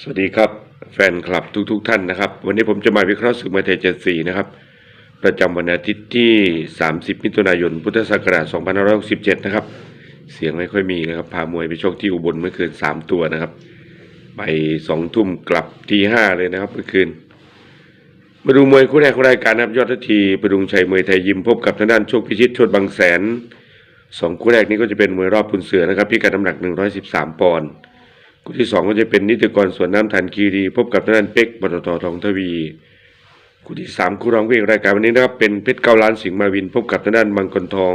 สวัสดีครับแฟนคลับทุกๆทท่านนะครับ วันนี้ผมจะมาวิเคราะห์ศึกมวยไทเจ็ดสีนะครับ ประจำวันอาทิตย์ที่ 30 มิถุนายน พุทธศักราช2567 นะครับ เสียงไม่ค่อยมีนะครับ พามวยไปชกที่อุบลเมื่อคืน 3 ตัวนะครับ ไปสองทุ่มกลับทีห้าเลยนะครับเมื่อคืน มาดูมวยคู่แรกของรายการนะครับยอดทัทีประดุงชัยมวยไทยยิมพบกับทางด้านโชคพิชิตชดบางแสนสองคู่แรกนี้ก็จะเป็นมวยรอบพุนเสือนะครับพิกัดน้ำหนัก 113 ปอนด์ คู่ที่สองก็จะเป็นนิติกรสวนน้ำทันคีรี พบกับทางด้านเป็กปตททองทวีคู่ที่สามคู่รองเวกรายการวันนี้นะครับเป็นเพชรเก้าล้านสิงห์มาวิน พบกับทางด้านมังกรทอง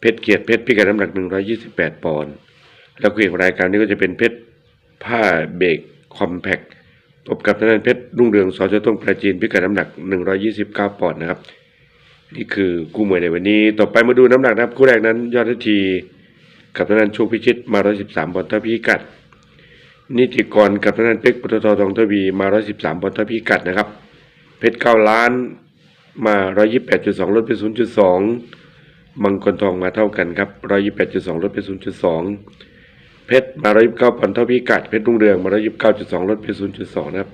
เพชรเกียรติเพชรพิกัดน้ำหนัก128ปดปอนด์แล้วคู่เอกรายการนี้ก็จะเป็นเพชรผ้าเบรกคอมแพคพบกับทางด้านเพชรรุ่งเรืองสอจต้งประจีนพิกัดน้ำหนัก129ปอนด์นะครับนี่คือคู่มวยในวันนี้ ต่อไปมาดูน้ำหนักนะครับ คู่แรกนั้นยอดทัพที กับทางด้านชคพิชิตมา 113บอลเท่าพิกัด นิติกรกับทางด้านเป็กปตททองทวีมา 113บอลเท่าพิกัดนะครับ เพชรเก้าล้านมา 128.2 ลดไป 0.2 มังกรทองมาเท่ากันครับ 128.2 ลดไป 0.2 เพชรมา 129ปอนด์เท่าพิกัด เพชรรุ่งเรืองมา 129.2 ลดไป 0.2 นะครับ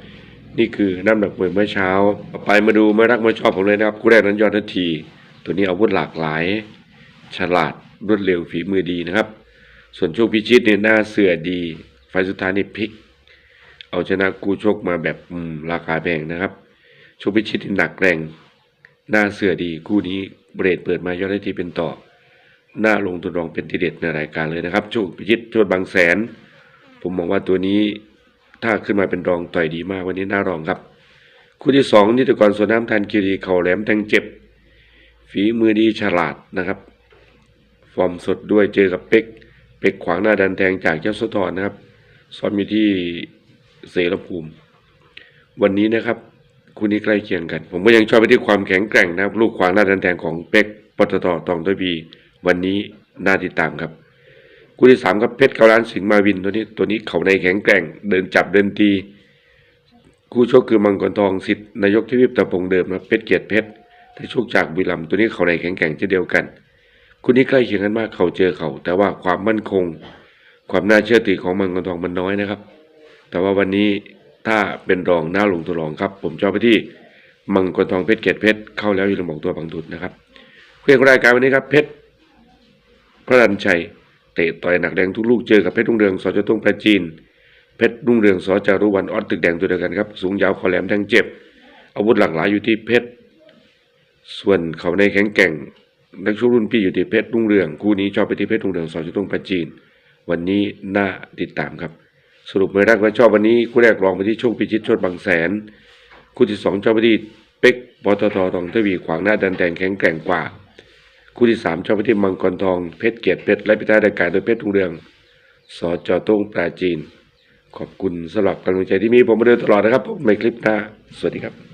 นี่คือน้ำหนักมวยเมื่อเช้า ไปมาดูมารักมาชอบผมเลยนะครับ คู่แรกนั้นยอดทันที ตัวนี้อาวุธหลากหลาย ฉลาด รวดเร็วฝีมือดีนะครับ ส่วนโชคพิชิตเนี่ยหน้าเสือดี ไฟสุดท้ายนี่พลิก เอาชนะกูชกมาแบบอืมราคาแพงนะครับ โชคพิชิตหนักแรงหน้าเสือดีคู่นี้เบรดเปิดมายอดได้ทีเป็นต่อ หน้าลงทุนรองเป็นทีเด็ดในรายการเลยนะครับโชคพิชิตโชดบางแสน ผมมองว่าตัวนี้ถ้าขึ้นมาเป็นรองต่อยดีมากวันนี้น่ารองครับคู่ที่สองนิติกรสวนน้ำทันคิรีเข่าแหลมแทงเจ็บ ฝีมือดีฉลาดนะครับ ฟอร์มสดด้วยเจอกับเป็กเป็กขวางหน้าดันแทงจากเจ้าสะทอนนะครับ ซ้อมอยู่ที่เสรภูมิ วันนี้นะครับคู่นี้ใกล้เคียงกัน ผมก็ยังชอบไปที่ความแข็งแกร่งนะครับ ลูกขวางหน้าดันแทงของเป็กปตทตองทวีวันนี้น่าติดตามครับคู่ที่สามครับเพชรเกาล้านสิงห์มาวินตัวนี้ตัวนี้เขาในแข็งแกร่ง เดินจับเดินตีคู่ชกคือมังกรทองสิทธิ์นายกทวีปตะพงเดิมนะเพชรเกียรติเพชรที่ชกจากบุรีรัมย์ตัวนี้เขาในแข็งแกร่งเช่นเดียวกัน คู่นี้ใกล้เคียงกันมากเขาเจอเขา แต่ว่าความมั่นคง ความน่าเชื่อถือของมังกรทองมันน้อยนะครับ แต่ว่าวันนี้ถ้าเป็นรองหน้าลงตัวรองครับ ผมชอบไปที่มังกรทองเพชรเกตเพชรเข้าแล้วอยู่ลำบอกตัวบางทุนนะครับเพื่อนรายการวันนี้ครับเพชรพระรันชัยเตะต่อยหนักแดงทุกลูกเจอกับเพชรรุ่งเรืองสอจตุ้งประจีนเพชรรุ่งเรืองสอจารุวันออดตึกแดงตัวเดียวกันครับสูงยาวคอแหลมแทงเจ็บ อาวุธหลากหลายอยู่ที่เพชรส่วนเขาในแข็งแกร่ง นักชกรุ่นพี่อยู่ที่เพชรรุ่งเรืองคู่นี้ชอบไปที่เพชรรุ่งเรืองสอนจตุ้งประจีน วันนี้น่าติดตามครับ สรุปไม่รักว่าชอบวันนี้คู่แรกรองไปที่โชคพิชิตโชดบางแสน คู่ที่สองชอบไปที่เป็กปตททองทวีขวางหน้าดันแทงแข็งแกร่งกว่า คู่ที่สามชอบไปที่มังกรทองเพชรเกียรติเพชรและพิธารายการโดยเพชรรุ่งเรืองสอจโต้งปราจีน ขอบคุณสำหรับกำลังใจที่มีผมมาโดยตลอดนะครับผมในคลิปหน้าสวัสดีครับ